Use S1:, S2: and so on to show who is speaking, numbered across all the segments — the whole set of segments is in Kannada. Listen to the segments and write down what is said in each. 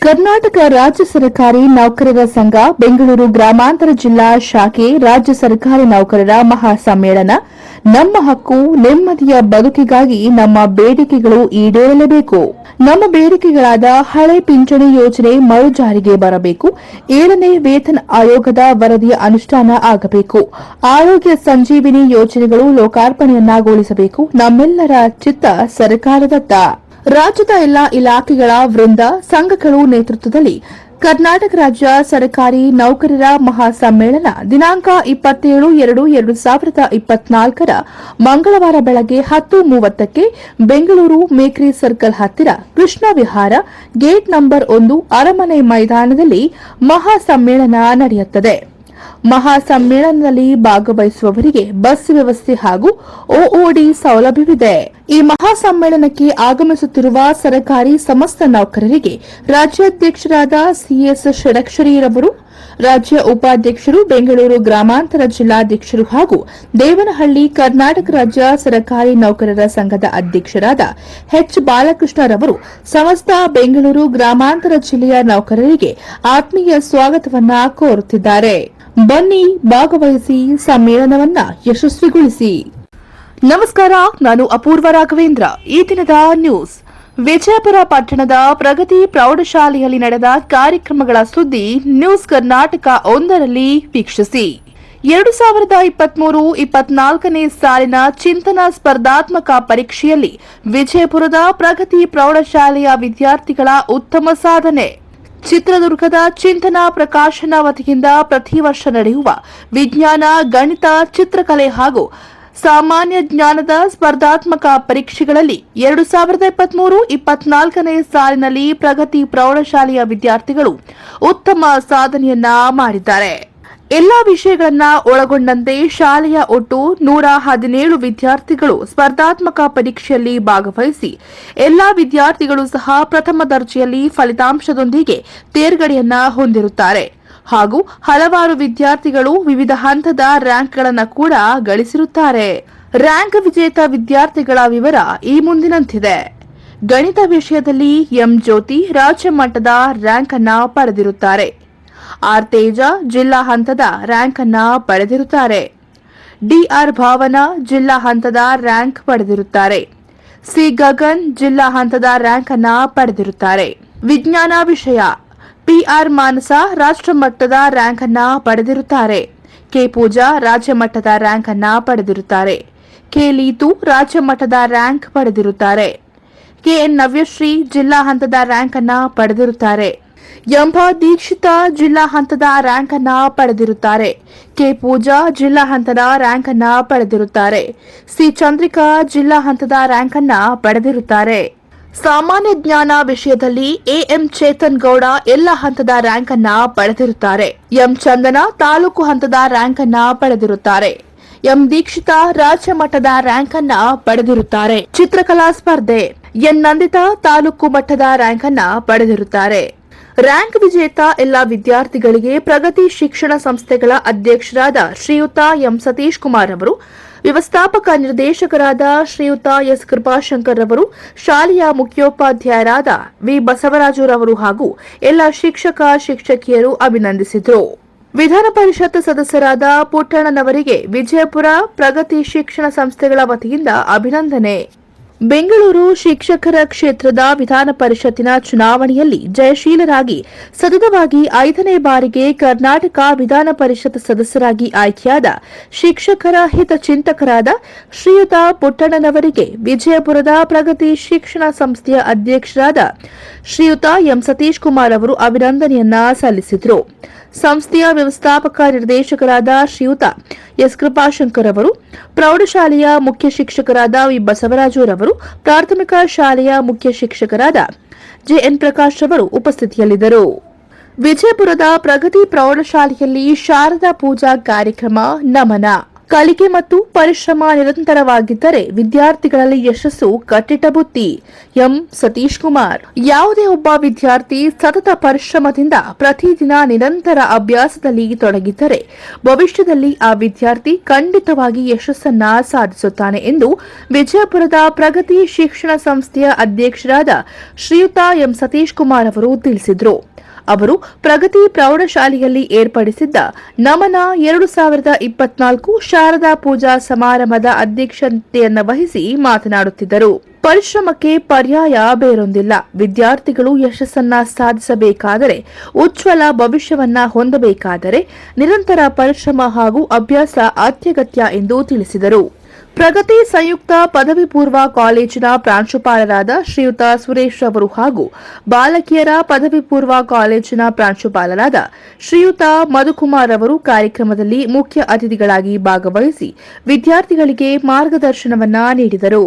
S1: ಕರ್ನಾಟಕ ರಾಜ್ಯ ಸರ್ಕಾರಿ ನೌಕರರ ಸಂಘ, ಬೆಂಗಳೂರು ಗ್ರಾಮಾಂತರ ಜಿಲ್ಲಾ ಶಾಖೆ ರಾಜ್ಯ ಸರ್ಕಾರಿ ನೌಕರರ ಮಹಾಸಮ್ಮೇಳನ. ನಮ್ಮ ಹಕ್ಕು, ನೆಮ್ಮದಿಯ ಬದುಕಿಗಾಗಿ ನಮ್ಮ ಬೇಡಿಕೆಗಳು ಈಡೇರಲೇಬೇಕು. ನಮ್ಮ ಬೇಡಿಕೆಗಳಾದ ಹಳೆ ಪಿಂಚಣಿ ಯೋಜನೆ ಮರು ಜಾರಿಗೆ ಬರಬೇಕು. ಏಳನೇ ವೇತನ ಆಯೋಗದ ವರದಿಯ ಅನುಷ್ಠಾನ ಆಗಬೇಕು. ಆರೋಗ್ಯ ಸಂಜೀವಿನಿ ಯೋಜನೆಗಳು ಲೋಕಾರ್ಪಣೆಯನ್ನಾಗೊಳಿಸಬೇಕು. ನಮ್ಮೆಲ್ಲರ ಚಿತ್ತ ಸರ್ಕಾರದತ್ತ. ರಾಜ್ಯದ ಎಲ್ಲಾ ಇಲಾಖೆಗಳ ವೃಂದ ಸಂಘಗಳು ನೇತೃತ್ವದಲ್ಲಿ ಕರ್ನಾಟಕ ರಾಜ್ಯ ಸರ್ಕಾರಿ ನೌಕರರ ಮಹಾಸಮ್ಮೇಳನ ದಿನಾಂಕ ಇಪ್ಪತ್ತೇಳು ಎರಡು ಎರಡು ಸಾವಿರದ ಇಪ್ಪತ್ನಾಲ್ಕರ ಮಂಗಳವಾರ ಬೆಳಗ್ಗೆ ಹತ್ತು ಮೂವತ್ತಕ್ಕೆ ಬೆಂಗಳೂರು ಮೇಕ್ರಿ ಸರ್ಕಲ್ ಹತ್ತಿರ ಕೃಷ್ಣ ವಿಹಾರ ಗೇಟ್ ನಂಬರ್ ಒಂದು ಅರಮನೆ ಮೈದಾನದಲ್ಲಿ ಮಹಾಸಮ್ಮೇಳನ ನಡೆಯುತ್ತದೆ. ಮಹಾಸಮ್ಮೇಳನದಲ್ಲಿ ಭಾಗವಹಿಸುವವರಿಗೆ ಬಸ್ ವ್ಯವಸ್ಥೆ ಹಾಗೂ ಒಒಡಿ ಸೌಲಭ್ಯವಿದೆ. ಈ ಮಹಾಸಮ್ಮೇಳನಕ್ಕೆ ಆಗಮಿಸುತ್ತಿರುವ ಸರ್ಕಾರಿ ಸಮಸ್ತ ನೌಕರರಿಗೆ ರಾಜ್ಯಾಧ್ಯಕ್ಷರಾದ ಸಿಎಸ್ ಷಡಕ್ಷರಿರವರು ರಾಜ್ಯ ಉಪಾಧ್ಯಕ್ಷರು, ಬೆಂಗಳೂರು ಗ್ರಾಮಾಂತರ ಜಿಲ್ಲಾಧ್ಯಕ್ಷರು ಹಾಗೂ ದೇವನಹಳ್ಳಿ ಕರ್ನಾಟಕ ರಾಜ್ಯ ಸರ್ಕಾರಿ ನೌಕರರ ಸಂಘದ ಅಧ್ಯಕ್ಷರಾದ ಎಚ್ ಬಾಲಕೃಷ್ಣರವರು ಸಮಸ್ತ ಬೆಂಗಳೂರು ಗ್ರಾಮಾಂತರ ಜಿಲ್ಲೆಯ ನೌಕರರಿಗೆ ಆತ್ಮೀಯ ಸ್ವಾಗತವನ್ನು ಕೋರುತ್ತಿದ್ದಾರೆ. ಬನ್ನಿ ಭಾಗವಹಿಸಿ ಸಮ್ಮೇಳನವನ್ನ ಯಶಸ್ವಿಗೊಳಿಸಿ. ನಮಸ್ಕಾರ, ನಾನು ಅಪೂರ್ವ ರಾಘವೇಂದ್ರ. ಈ ದಿನದ ನ್ಯೂಸ್. ವಿಜಯಪುರ ಪಟ್ಟಣದ ಪ್ರಗತಿ ಪ್ರೌಢಶಾಲೆಯಲ್ಲಿ ನಡೆದ ಕಾರ್ಯಕ್ರಮಗಳ ಸುದ್ದಿ ನ್ಯೂಸ್ ಕರ್ನಾಟಕ ಒಂದರಲ್ಲಿ ವೀಕ್ಷಿಸಿ. ಎರಡು ಸಾವಿರದ ಇಪ್ಪತ್ಮೂರು ಇಪ್ಪತ್ನಾಲ್ಕನೇ ಸಾಲಿನ ಚಿಂತನ ಸ್ಪರ್ಧಾತ್ಮಕ ಪರೀಕ್ಷೆಯಲ್ಲಿ ವಿಜಯಪುರದ ಪ್ರಗತಿ ಪ್ರೌಢಶಾಲೆಯ ವಿದ್ಯಾರ್ಥಿಗಳ ಉತ್ತಮ ಸಾಧನೆ. ಚಿತ್ರದುರ್ಗದ ಚಿಂತನಾ ಪ್ರಕಾಶನ ವತಿಯಿಂದ ಪ್ರತಿ ವರ್ಷ ನಡೆಯುವ ವಿಜ್ಞಾನ, ಗಣಿತ, ಚಿತ್ರಕಲೆ ಹಾಗೂ ಸಾಮಾನ್ಯ ಜ್ಞಾನದ ಸ್ಪರ್ಧಾತ್ಮಕ ಪರೀಕ್ಷೆಗಳಲ್ಲಿ ಎರಡು ಸಾವಿರದ ಇಪ್ಪತ್ಮೂರು, ಇಪ್ಪತ್ನಾಲ್ಕನೇ ಸಾಲಿನಲ್ಲಿ ಪ್ರಗತಿ ಪ್ರೌಢಶಾಲೆಯ ವಿದ್ಯಾರ್ಥಿಗಳು ಉತ್ತಮ ಸಾಧನೆಯನ್ನ ಮಾಡಿದ್ದಾರೆ. ಎಲ್ಲಾ ವಿಷಯಗಳನ್ನ ಒಳಗೊಂಡಂತೆ ಶಾಲೆಯ ಒಟ್ಟು ನೂರ ಹದಿನೇಳು ವಿದ್ಯಾರ್ಥಿಗಳು ಸ್ಪರ್ಧಾತ್ಮಕ ಪರೀಕ್ಷೆಯಲ್ಲಿ ಭಾಗವಹಿಸಿ ಎಲ್ಲಾ ವಿದ್ಯಾರ್ಥಿಗಳು ಸಹ ಪ್ರಥಮ ದರ್ಜೆಯಲ್ಲಿ ಫಲಿತಾಂಶದೊಂದಿಗೆ ತೇರ್ಗಡೆಯನ್ನ ಹೊಂದಿರುತ್ತಾರೆ. ಹಾಗೂ ಹಲವಾರು ವಿದ್ಯಾರ್ಥಿಗಳು ವಿವಿಧ ಹಂತದ ರ್ಯಾಂಕ್ಗಳನ್ನು ಕೂಡ ಗಳಿಸಿರುತ್ತಾರೆ. ರ್ಯಾಂಕ್ ವಿಜೇತ ವಿದ್ಯಾರ್ಥಿಗಳ ವಿವರ ಈ ಮುಂದಿನಂತಿದೆ. ಗಣಿತ ವಿಷಯದಲ್ಲಿ ಎಂ ಜ್ಯೋತಿ ರಾಜ್ಯ ಮಟ್ಟದ ರ್ಯಾಂಕ್ ಅನ್ನ ಪಡೆದಿರುತ್ತಾರೆ. ಆರ್ ತೇಜ ಜಿಲ್ಲಾ ಹಂತದ ರ್ಯಾಂಕ್ ಅನ್ನ ಪಡೆದಿರುತ್ತಾರೆ. ಡಿಆರ್ ಭಾವನಾ ಜಿಲ್ಲಾ ಹಂತದ ರ್ಯಾಂಕ್ ಪಡೆದಿರುತ್ತಾರೆ. ಸಿ. ಗಗನ್ ಜಿಲ್ಲಾ ಹಂತದ ರ್ಯಾಂಕ್ ಅನ್ನ ಪಡೆದಿರುತ್ತಾರೆ. ವಿಜ್ಞಾನ ವಿಷಯ, ಪಿಆರ್ ಮಾನಸ ರಾಷ್ಟ್ರ ಮಟ್ಟದ ರ್ಯಾಂಕ್ ಅನ್ನ ಪಡೆದಿರುತ್ತಾರೆ. ಕೆ. ಪೂಜಾ ರಾಜ್ಯ ಮಟ್ಟದ ರ್ಯಾಂಕ್ ಅನ್ನ ಪಡೆದಿರುತ್ತಾರೆ. ಕೆ. ಲೀತು ರಾಜ್ಯ ಮಟ್ಟದ ರ್ಯಾಂಕ್ ಪಡೆದಿರುತ್ತಾರೆ. ಕೆಎನ್ ನವ್ಯಶ್ರೀ ಜಿಲ್ಲಾ ಹಂತದ ರ್ಯಾಂಕ್ ಅನ್ನ ಪಡೆದಿರುತ್ತಾರೆ. ಎಂಭ ದೀಕ್ಷಿತ ಜಿಲ್ಲಾ ಹಂತದ ರ್ಯಾಂಕ್ ಅನ್ನ ಪಡೆದಿರುತ್ತಾರೆ. ಕೆ ಪೂಜಾ ಜಿಲ್ಲಾ ಹಂತದ ರ್ಯಾಂಕ್ ಅನ್ನ ಪಡೆದಿರುತ್ತಾರೆ. ಸಿ ಚಂದ್ರಿಕಾ ಜಿಲ್ಲಾ ಹಂತದ ರ್ಯಾಂಕ್ ಅನ್ನ ಪಡೆದಿರುತ್ತಾರೆ. ಸಾಮಾನ್ಯ ಜ್ಞಾನ ವಿಷಯದಲ್ಲಿ ಎಎಂ ಚೇತನ್ ಗೌಡ ಎಲ್ಲ ಹಂತದ ರ್ಯಾಂಕ್ ಅನ್ನ ಪಡೆದಿರುತ್ತಾರೆ. ಎಂ ಚಂದನ ತಾಲೂಕು ಹಂತದ ರ್ಯಾಂಕ್ ಅನ್ನ ಪಡೆದಿರುತ್ತಾರೆ. ಎಂ ದೀಕ್ಷಿತ ರಾಜ್ಯ ಮಟ್ಟದ ರ್ಯಾಂಕ್ ಅನ್ನ ಪಡೆದಿರುತ್ತಾರೆ. ಚಿತ್ರಕಲಾ ಸ್ಪರ್ಧೆ, ಎನ್ ನಂದಿತಾ ತಾಲೂಕು ಮಟ್ಟದ ರ್ಯಾಂಕ್ ಅನ್ನ ಪಡೆದಿರುತ್ತಾರೆ. ರ್ಯಾಂಕ್ ವಿಜೇತ ಎಲ್ಲಾ ವಿದ್ಯಾರ್ಥಿಗಳಿಗೆ ಪ್ರಗತಿ ಶಿಕ್ಷಣ ಸಂಸ್ಥೆಗಳ ಅಧ್ಯಕ್ಷರಾದ ಶ್ರೀಯುತ ಎಂ ಸತೀಶ್ ಕುಮಾರ್ ಅವರು, ವ್ಯವಸ್ಥಾಪಕ ನಿರ್ದೇಶಕರಾದ ಶ್ರೀಯುತ ಎಸ್ ಕೃಪಾಶಂಕರ್ ಅವರು, ಶಾಲೆಯ ಮುಖ್ಯೋಪಾಧ್ಯಾಯರಾದ ವಿ ಬಸವರಾಜುರವರು ಹಾಗೂ ಎಲ್ಲ ಶಿಕ್ಷಕ ಶಿಕ್ಷಕಿಯರು ಅಭಿನಂದಿಸಿದರು. ವಿಧಾನ ಪರಿಷತ್ ಸದಸ್ಯರಾದ ಪುಟ್ಟಣ್ಣನವರಿಗೆ ವಿಜಯಪುರ ಪ್ರಗತಿ ಶಿಕ್ಷಣ ಸಂಸ್ಥೆಗಳ ವತಿಯಿಂದ ಅಭಿನಂದನೆ. ಬೆಂಗಳೂರು ಶಿಕ್ಷಕರ ಕ್ಷೇತ್ರದ ವಿಧಾನ ಪರಿಷತ್ತಿನ ಚುನಾವಣೆಯಲ್ಲಿ ಜಯಶೀಲರಾಗಿ ಸತತವಾಗಿ ಐದನೇ ಬಾರಿಗೆ ಕರ್ನಾಟಕ ವಿಧಾನ ಪರಿಷತ್ ಸದಸ್ಯರಾಗಿ ಆಯ್ಕೆಯಾದ ಶಿಕ್ಷಕರ ಹಿತಚಿಂತಕರಾದ ಶ್ರೀಯುತ ಪುಟ್ಟಣ್ಣನವರಿಗೆ ವಿಜಯಪುರದ ಪ್ರಗತಿ ಶಿಕ್ಷಣ ಸಂಸ್ಥೆಯ ಅಧ್ಯಕ್ಷರಾದ ಶ್ರೀಯುತ ಎಂ ಸತೀಶ್ ಕುಮಾರ್ ಅವರು ಅಭಿನಂದನೆಯನ್ನ ಸಲ್ಲಿಸಿದರು. ಸಂಸ್ಥೆಯ ವ್ಯವಸ್ಥಾಪಕ ನಿರ್ದೇಶಕರಾದ ಶ್ರೀಯುತ ಎಸ್. ಕೃಪಾಶಂಕರ್ ಅವರು, ಪ್ರೌಢಶಾಲೆಯ ಮುಖ್ಯ ಶಿಕ್ಷಕರಾದ ವಿ. ಬಸವರಾಜುರವರು, ಪ್ರಾಥಮಿಕ ಶಾಲೆಯ ಮುಖ್ಯ ಶಿಕ್ಷಕರಾದ ಜೆಎನ್ ಪ್ರಕಾಶ್ ಅವರು ಉಪಸ್ಥಿತಿಯಲ್ಲಿದ್ದರು. ವಿಜಯಪುರದ ಪ್ರಗತಿ ಪ್ರೌಢಶಾಲೆಯಲ್ಲಿ ಶಾರದಾ ಪೂಜಾ ಕಾರ್ಯಕ್ರಮ ನಮನ. ಕಲಿಕೆ ಮತ್ತು ಪರಿಶ್ರಮ ನಿರಂತರವಾಗಿದ್ದರೆ ವಿದ್ಯಾರ್ಥಿಗಳಲ್ಲಿ ಯಶಸ್ಸು ಕಟ್ಟಿಟ ಬುತ್ತಿ ಎಂ. ಸತೀಶ್ ಕುಮಾರ್. ಯಾವುದೇ ಒಬ್ಬ ವಿದ್ಯಾರ್ಥಿ ಸತತ ಪರಿಶ್ರಮದಿಂದ ಪ್ರತಿದಿನ ನಿರಂತರ ಅಭ್ಯಾಸದಲ್ಲಿ ತೊಡಗಿದ್ದರೆ ಭವಿಷ್ಯದಲ್ಲಿ ಆ ವಿದ್ಯಾರ್ಥಿ ಖಂಡಿತವಾಗಿ ಯಶಸ್ಸನ್ನ ಸಾಧಿಸುತ್ತಾನೆ ಎಂದು ವಿಜಯಪುರದ ಪ್ರಗತಿ ಶಿಕ್ಷಣ ಸಂಸ್ಥೆಯ ಅಧ್ಯಕ್ಷರಾದ ಶ್ರೀಯುತ ಎಂ. ಸತೀಶ್ ಕುಮಾರ್ ಅವರು ತಿಳಿಸಿದರು. ಅವರು ಪ್ರಗತಿ ಪ್ರೌಢಶಾಲೆಯಲ್ಲಿ ಏರ್ಪಡಿಸಿದ್ದ ನಮನ ಎರಡು ಸಾವಿರದ ಇಪ್ಪತ್ನಾಲ್ಕು ಶಾರದಾ ಪೂಜಾ ಸಮಾರಂಭದ ಅಧ್ಯಕ್ಷತೆಯನ್ನು ವಹಿಸಿ ಮಾತನಾಡುತ್ತಿದ್ದರು. ಪರಿಶ್ರಮಕ್ಕೆ ಪರ್ಯಾಯ ಬೇರೊಂದಿಲ್ಲ. ವಿದ್ಯಾರ್ಥಿಗಳು ಯಶಸ್ಸನ್ನ ಸಾಧಿಸಬೇಕಾದರೆ, ಉಜ್ವಲ ಭವಿಷ್ಯವನ್ನ ಹೊಂದಬೇಕಾದರೆ ನಿರಂತರ ಪರಿಶ್ರಮ ಹಾಗೂ ಅಭ್ಯಾಸ ಅತ್ಯಗತ್ಯ ಎಂದು ತಿಳಿಸಿದರು. ಪ್ರಗತಿ ಸಂಯುಕ್ತ ಪದವಿ ಪೂರ್ವ ಕಾಲೇಜಿನ ಪ್ರಾಂಶುಪಾಲರಾದ ಶ್ರೀಯುತ ಸುರೇಶ್ ಅವರು ಹಾಗೂ ಬಾಲಕಿಯರ ಪದವಿ ಪೂರ್ವ ಕಾಲೇಜಿನ ಪ್ರಾಂಶುಪಾಲರಾದ ಶ್ರೀಯುತ ಮಧುಕುಮಾರ್ ಅವರು ಕಾರ್ಯಕ್ರಮದಲ್ಲಿ ಮುಖ್ಯ ಅತಿಥಿಗಳಾಗಿ ಭಾಗವಹಿಸಿ ವಿದ್ಯಾರ್ಥಿಗಳಿಗೆ ಮಾರ್ಗದರ್ಶನವನ್ನ ನೀಡಿದರು.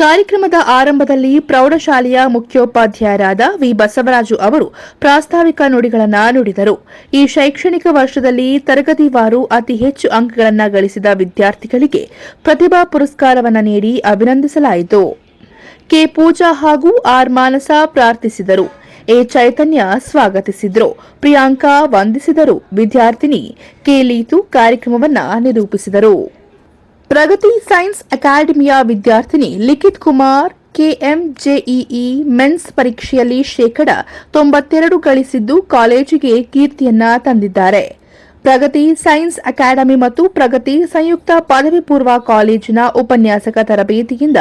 S1: ಕಾರ್ಯಕ್ರಮದ ಆರಂಭದಲ್ಲಿ ಪ್ರೌಢಶಾಲೆಯ ಮುಖ್ಯೋಪಾಧ್ಯಾಯರಾದ ವಿ. ಬಸವರಾಜು ಅವರು ಪ್ರಾಸ್ತಾವಿಕ ನುಡಿಗಳನ್ನು ನುಡಿದರು. ಈ ಶೈಕ್ಷಣಿಕ ವರ್ಷದಲ್ಲಿ ತರಗತಿವಾರು ಅತಿ ಹೆಚ್ಚು ಅಂಕಗಳನ್ನು ಗಳಿಸಿದ ವಿದ್ಯಾರ್ಥಿಗಳಿಗೆ ಪ್ರತಿಭಾ ಪುರಸ್ಕಾರವನ್ನು ನೀಡಿ ಅಭಿನಂದಿಸಲಾಯಿತು. ಕೆ. ಪೂಜಾ ಹಾಗೂ ಆರ್. ಮಾನಸ ಪ್ರಾರ್ಥಿಸಿದರು. ಎ. ಚೈತನ್ಯ ಸ್ವಾಗತಿಸಿದ್ರು. ಪ್ರಿಯಾಂಕಾ ವಂದಿಸಿದರು. ವಿದ್ಯಾರ್ಥಿನಿ ಕೆ. ಲೀತು ಕಾರ್ಯಕ್ರಮವನ್ನು ನಿರೂಪಿಸಿದರು. ಪ್ರಗತಿ ಸೈನ್ಸ್ ಅಕಾಡೆಮಿಯ ವಿದ್ಯಾರ್ಥಿನಿ ಲಿಖಿತ್ ಕುಮಾರ್, ಕೆಎಂಜೆಇಇ ಮೆನ್ಸ್ ಪರೀಕ್ಷೆಯಲ್ಲಿ ಶೇಕಡ ತೊಂಬತ್ತೆರಡು ಗಳಿಸಿದ್ದು ಕಾಲೇಜಿಗೆ ಕೀರ್ತಿಯನ್ನ ತಂದಿದ್ದಾರೆ. ಪ್ರಗತಿ ಸೈನ್ಸ್ ಅಕಾಡೆಮಿ ಮತ್ತು ಪ್ರಗತಿ ಸಂಯುಕ್ತ ಪದವಿ ಪೂರ್ವ ಕಾಲೇಜಿನ ಉಪನ್ಯಾಸಕ ತರಬೇತಿಯಿಂದ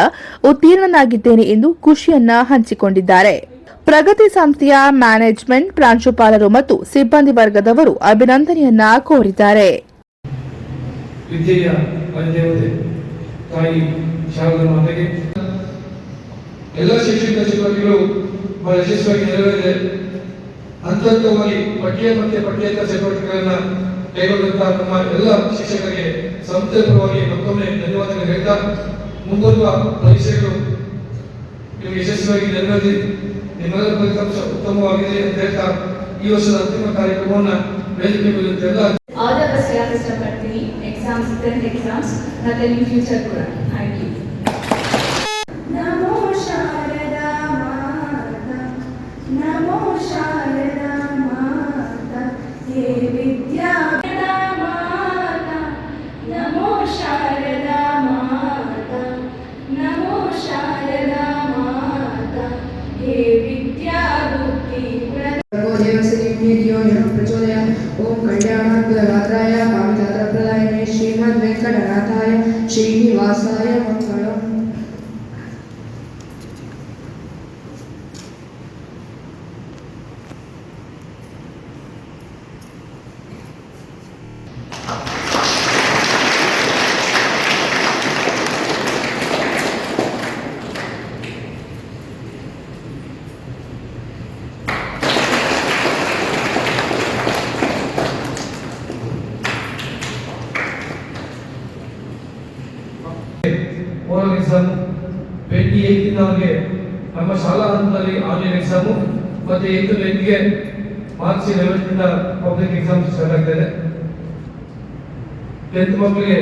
S1: ಉತ್ತೀರ್ಣನಾಗಿದ್ದೇನೆ ಎಂದು ಖುಷಿಯನ್ನ ಹಂಚಿಕೊಂಡಿದ್ದಾರೆ. ಪ್ರಗತಿ ಸಂಸ್ಥೆಯ ಮ್ಯಾನೇಜ್ಮೆಂಟ್, ಪ್ರಾಂಶುಪಾಲರು ಮತ್ತು ಸಿಬ್ಬಂದಿ ವರ್ಗದವರು ಅಭಿನಂದನೆಯನ್ನ ಕೋರಿದ್ದಾರೆ.
S2: ವಿದ್ಯೆಯ ಅಧಿದೇವತೆ ತಾಯಿ ಶಾರದಾ ಮಾತೆಗೆ. ಎಲ್ಲ ಶಿಕ್ಷಕ ಚಟುವಟಿಕೆಗಳು ಬಹಳ ಯಶಸ್ವಿಯಾಗಿ ನೆರವೇರಿದೆ. ಹಂತವಾಗಿ ಪಠ್ಯ ಮತ್ತೆ ಪಠ್ಯೇತರ ಚಟುವಟಿಕೆಗಳನ್ನ ಕೈಗೊಂಡಂತಹ ನಮ್ಮ ಎಲ್ಲ ಶಿಕ್ಷಕರಿಗೆ ಸಂಸ್ಥೆ ಪರವಾಗಿ ಮತ್ತೊಮ್ಮೆ ಧನ್ಯವಾದಗಳು ಹೇಳ್ತಾ, ಮುಂಬರುವ ಪರೀಕ್ಷೆಗಳು ನಿಮಗೆ ಯಶಸ್ವಿಯಾಗಿ ನೆರವೇರಿ ನಿಮ್ಮೆಲ್ಲರ ಫಲಿತಾಂಶ ಉತ್ತಮವಾಗಿದೆ ಅಂತ ಹೇಳ್ತಾ, ಈ ವರ್ಷದ ಅಂತಿಮ ಕಾರ್ಯಕ್ರಮವನ್ನ
S3: all
S4: the best exams second exams నా ఫ్యూచర్ కూడా. థ్యాంక్ యూ శ్రీనివాసాయ మంగళం.
S2: ಓರಲ್ ಎಕ್ಸಾಮ್ ಟ್ವೆಂಟಿ ಏಯ್ಟಿಂದ ಅವರಿಗೆ ನಮ್ಮ ಶಾಲಾ ಹಂತದಲ್ಲಿ ಆನ್ಲೈನ್ ಎಕ್ಸಾಮು ಮತ್ತೆ ಎಂಟು ಎಂಟಿಗೆ ಮಾರ್ಚ್ ಲೆವೆಂಟಿಂದ ಪಬ್ಲಿಕ್ ಎಕ್ಸಾಮ್ ಸ್ಟಾರ್ಟ್ ಆಗ್ತದೆ ಟೆಂತ್ ಮಕ್ಕಳಿಗೆ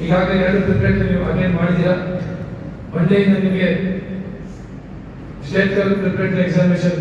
S2: ಈಗಾಗಲೇ ಎರಡು ಪ್ರಿಪರೇಟರಿ ನೀವು ಅಟೆಂಡ್ ಮಾಡಿದ್ದೀರಾ? ಮಂಡೆಯಿಂದ ನಿಮಗೆ state level preparatory examination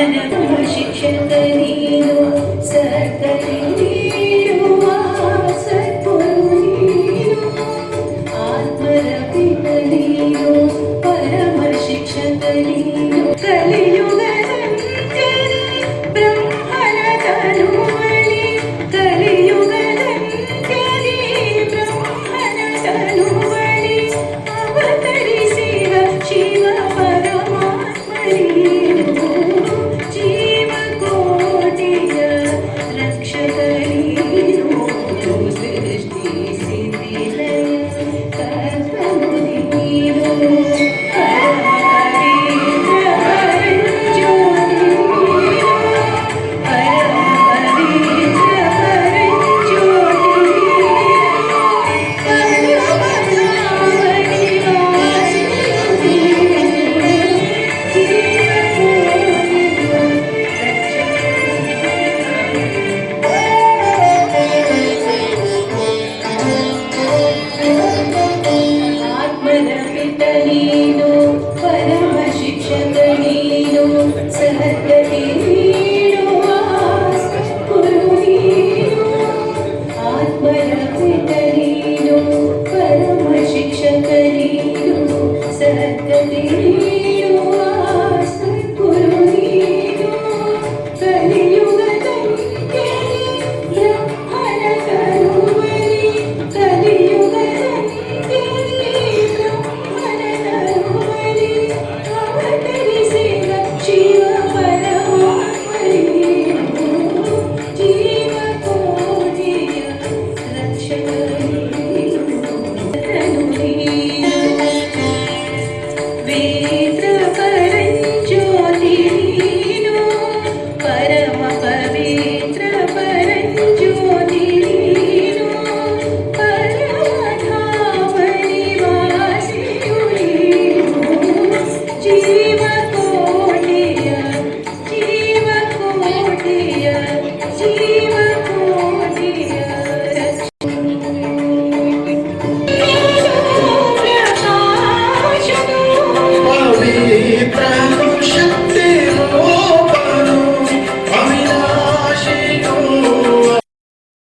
S5: Thank you.